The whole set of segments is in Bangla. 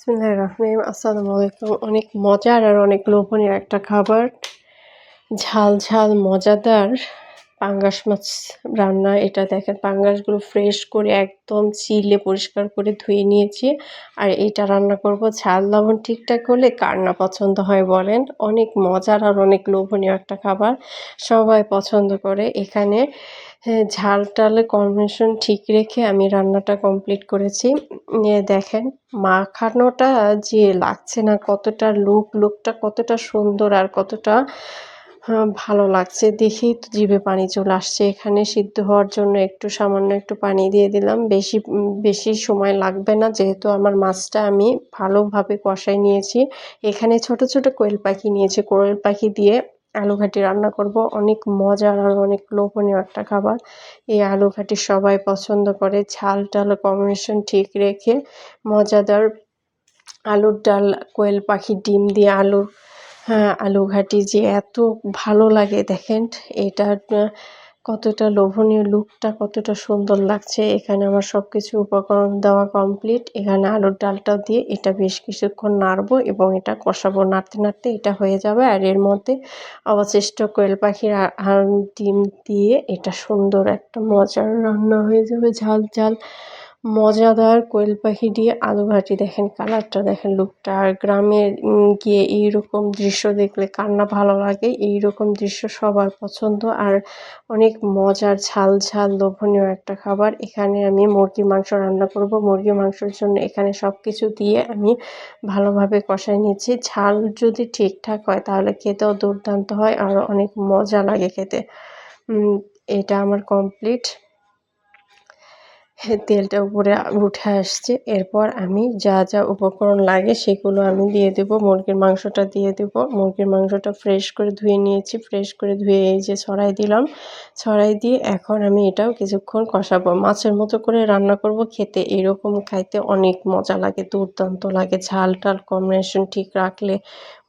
বিসমিল্লাহির রহমানির রহিম। আসসালামু আলাইকুম। অনেক মজার আর অনেক লোভনীয় একটা খাবার। ঝাল ঝাল মজাদার পাঙ্গাস মাছ রান্না, এটা দেখেন, পাঙ্গাসগুলো ফ্রেশ করে একদম চিলে পরিষ্কার করে ধুয়ে নিয়েছি। আর এটা রান্না করব ঝাল লবণ ঠিকঠাক হলে কার না পছন্দ হয় বলেন। অনেক মজার আর অনেক লোভনীয় একটা খাবার, সবাই পছন্দ করে। এখানে ঝাল টালে কম্বিনেশন ঠিক রেখে আমি রান্নাটা কমপ্লিট করেছি। দেখেন, মাখানোটা যে লাগছে না, কতটা লুক লুকটা কতটা সুন্দর আর কতটা ভালো লাগছে। দেখেই তো জিভে পানি চলে আসছে। এখানে সিদ্ধ হওয়ার জন্য একটু সামান্য একটু পানি দিয়ে দিলাম। বেশি বেশি সময় লাগবে না। যেহেতু আমার মাছটা আমি ভালোভাবে কষাই নিয়েছি। এখানে ছোট ছোট কোয়েল পাখি নিয়েছি। কোয়েল পাখি দিয়ে আলু ঘাটি রান্না করব। অনেক মজার আর অনেক লোভনীয় একটা খাবার। এই আলু ঘাটি সবাই পছন্দ করে। ঝাল টাল কম্বিনেশন ঠিক রেখে মজাদার আলুর ডাল, কোয়েল পাখির ডিম দিয়ে আলু হ্যাঁ আলু ঘাটি যে এত ভালো লাগে দেখেন এটা কতটা লোভনীয় লুকটা, কতটা সুন্দর লাগছে। এখানে আমার সব কিছু উপকরণ দেওয়া কমপ্লিট এখানে আলুর ডালটা দিয়ে এটা বেশ কিছুক্ষণ নাড়বো এবং এটা কষাবো নাড়তে নাড়তে এটা হয়ে যাবে। আর এর মধ্যে অবশিষ্ট কোয়েল পাখির ডিম দিয়ে এটা সুন্দর একটা মজার রান্না হয়ে যাবে ঝাল ঝাল। মজাদার কোয়েল পাখি দিয়ে আলু ভাজি দেখেন, কালারটা দেখেন লুকটা। আর গ্রামে গিয়ে এইরকম দৃশ্য দেখলে কান্না ভালো লাগে, এইরকম দৃশ্য সবার পছন্দ। আর অনেক মজার, ঝাল ঝাল, লোভনীয় একটা খাবার। এখানে আমি মুরগির মাংস রান্না করব। মুরগির মাংসের জন্য এখানে সব কিছু দিয়ে আমি ভালোভাবে কষাই নিচ্ছি। ঝাল যদি ঠিকঠাক হয় তাহলে খেতেও দুর্দান্ত হয়, আর অনেক মজা লাগে খেতে। এটা আমার কমপ্লিট তেলটা উপরে উঠে আসছে। এরপর আমি যা যা উপকরণ লাগে সেগুলো আমি দিয়ে দেবো। মুরগির মাংসটা দিয়ে দেব। মুরগির মাংসটা ফ্রেশ করে ধুয়ে নিয়েছি। ফ্রেশ করে ধুয়ে এই যে ছড়াই দিলাম। ছড়াই দিয়ে এখন আমি এটাও কিছুক্ষণ কষাবো। মাছের মতো করে রান্না করব। খেতে এরকম খাইতে অনেক মজা লাগে, দুর্দান্ত লাগে। ঝাল টাল কম্বিনেশন ঠিক রাখলে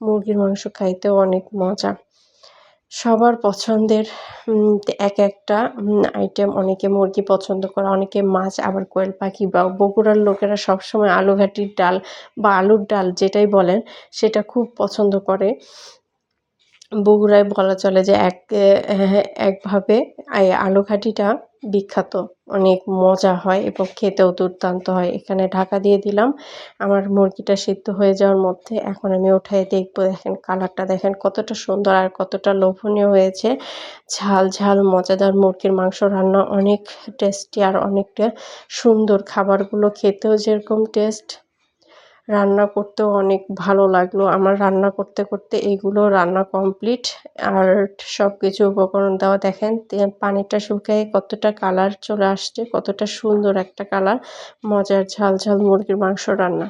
মুরগির মাংস খাইতেও অনেক মজা। সবার পছন্দের এক একটা আইটেম অনেকে মুরগি পছন্দ করে, অনেকে মাছ, আবার কোয়েল পাখি বা বগুড়ার লোকেরা সবসময় আলু ঘাটির ডাল বা আলুর ডাল যেটাই বলেন সেটা খুব পছন্দ করে। বগুড়ায় বলা চলে যে এক, একভাবে আলু ঘাটিটা বিখ্যাত। অনেক মজা হয় এবং খেতেও দুর্দান্ত হয়। এখানে ঢাকা দিয়ে দিলাম। আমার মুরগিটা সিদ্ধ হয়ে যাওয়ার মধ্যে এখন আমি ওঠাই দেখব, দেখেন কালারটা, দেখেন কতটা সুন্দর আর কতটা লোভনীয় হয়েছে। ঝাল ঝাল, মজাদার মুরগির মাংস রান্না, অনেক টেস্টি আর অনেকটা সুন্দর। খাবারগুলো খেতেও যেরকম টেস্ট রান্না করতেও অনেক ভালো লাগল। আমার রান্না করতে করতে এইগুলো রান্না কমপ্লিট আর সব কিছু উপকরণ দেওয়া। দেখেন পানিটা শুকিয়ে কতটা কালার চলে আসছে, কতটা সুন্দর একটা কালার মজার ঝাল ঝাল মুরগির মাংস রান্না।